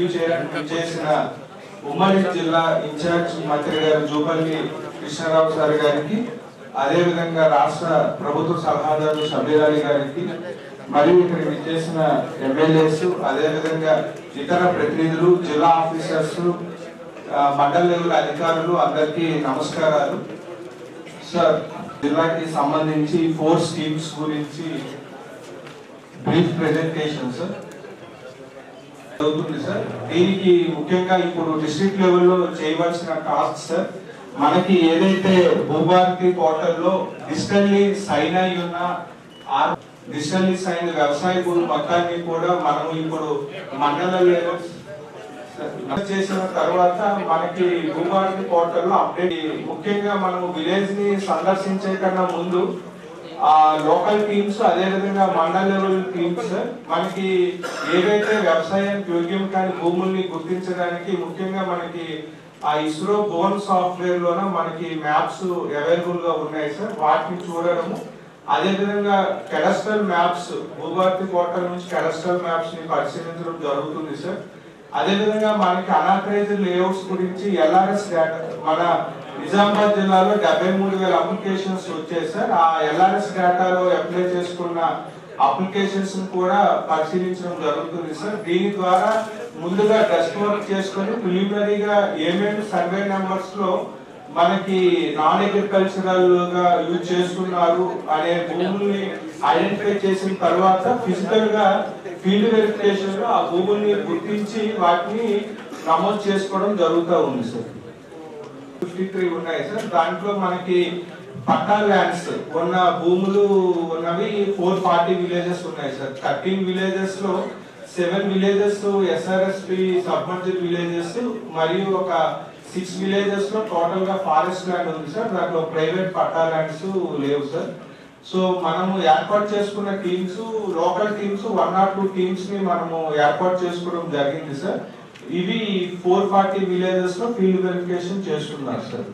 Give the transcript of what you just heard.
Review చేయడానికి చేసిన ఉమ్మడి జిల్లా ఇన్ఛార్జ్ మంత్రి గారు జూపల్లి కృష్ణారావు సార్ గారికి అదేవిధంగా రాష్ట్ర ప్రభుత్వ సలహాదారు సభ్యురాలి గారికి మరియు ఇక్కడ విచ్చేసిన ఎమ్మెల్యేస్ అదేవిధంగా ఇతర ప్రతినిధులు జిల్లా ఆఫీసర్స్ మండల లెవెల్ అధికారులు అందరికీ నమస్కారాలు. సార్ జిల్లాకి సంబంధించి ఫోర్ స్కీమ్స్ గురించి బ్రీఫ్ ప్రెజెంటేషన్ సార్. అవుతుంది సార్. దీనికి ముఖ్యంగా ఇప్పుడు డిస్ట్రిక్ట్ లెవెల్లో చేయవలసిన టాస్క్ సార్. మనకి ఏదైతే భూభారతి పోర్టల్లో డిజిటల్లీ సైన్ అయి ఉన్న ఆర్ డిజిటల్లీ సైన్ వ్యవసాయ భూమి మొత్తాన్ని కూడా మనము ఇప్పుడు మండల లెవెల్ చేసిన తర్వాత మనకి భూభారతి పోర్టల్లో అప్డేట్ ముఖ్యంగా మనం విలేజ్ని సందర్శించే కన్నా ముందు లోకల్ టీమ్స్ అదే విధంగా మండల లెవెల్ టీమ్స్ మనకి ఏవైతే వ్యవసాయానికి యోగ్యం కాని భూముల్ని గుర్తించడానికి ముఖ్యంగా మనకి ఆ ఇస్రో బోన్ సాఫ్ట్వేర్ లోన మనకి మ్యాప్స్ అవైలబుల్గా ఉన్నాయి సార్. వాటిని చూడడము. అదే విధంగా కెడస్ట్రల్ మ్యాప్స్ భూభారతి పోర్టల్ నుంచి కెడస్ట్రల్ మ్యాప్స్ని పరిశీలించడం జరుగుతుంది సార్. అదేవిధంగా మనకి అనాథరైజ్డ్ లేఅవుట్స్ గురించి ఎల్ఆర్ఎస్ మన నిజామాబాద్ జిల్లాలో డెబ్బై మూడు వేల అప్లికేషన్స్ వచ్చాయి సార్. ఆ ఎల్ఆర్ఎస్ డేటాలో అప్లై చేసుకున్న అప్లికేషన్స్ కూడా పరిశీలించడం జరుగుతుంది సార్. దీని ద్వారా ముందుగా డెస్క్ వర్క్ చేసుకొని ప్రిలిమినరీగా ఏమేమి సర్వే నెంబర్స్లో మనకి నాన్ అగ్రికల్చరల్గా యూజ్ చేస్తున్నారు అనే భూముల్ని ఐడెంటిఫై చేసిన తర్వాత ఫిజికల్గా ఫీల్డ్ వెరిఫికేషన్లో ఆ భూముల్ని గుర్తించి వాటిని నమోదు చేసుకోవడం జరుగుతూ ఉంది సార్ ఫిఫ్టీ త్రీ ఉన్నాయి సార్ దాంట్లో మనకి పట్టా ల్యాండ్స్ ఉన్న భూములు ఉన్నవి ఫోర్ ఫార్టీ విలేజెస్ ఉన్నాయి సార్ థర్టీన్ విలేజెస్లో seven villages SRSP submerged villages మరియు ఒక సిక్స్ విలేజెస్లో టోటల్గా ఫారెస్ట్ ల్యాండ్ ఉంది సార్. దాంట్లో ప్రైవేట్ పట్టా ల్యాండ్స్ లేవు సార్. సో మనము ఏర్పాటు చేసుకున్న teams local teams one or two టీమ్స్ని మనము ఏర్పాటు చేసుకోవడం జరిగింది సార్. ఇవి ఫోర్ ఫార్టీ విలేజెస్లో ఫీల్డ్ వెరిఫికేషన్ చేస్తున్నారు సార్.